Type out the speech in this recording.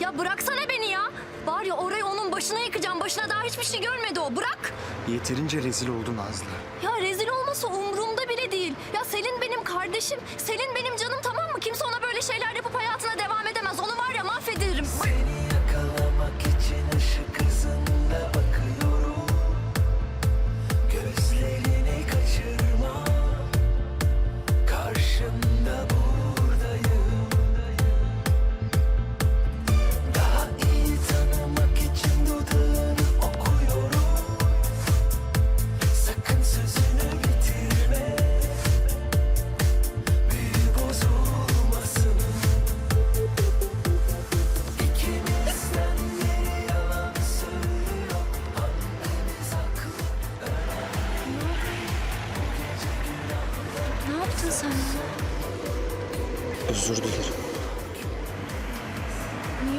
Ya bıraksana beni ya. Var ya orayı onun başına yıkacağım. Başına daha hiçbir şey görmedi o. Bırak. Yeterince rezil oldun Nazlı. Ya rezil olması umurumda bile değil. Ya Selin benim kardeşim. Selin benim canım yaptın sen? Özür dilerim.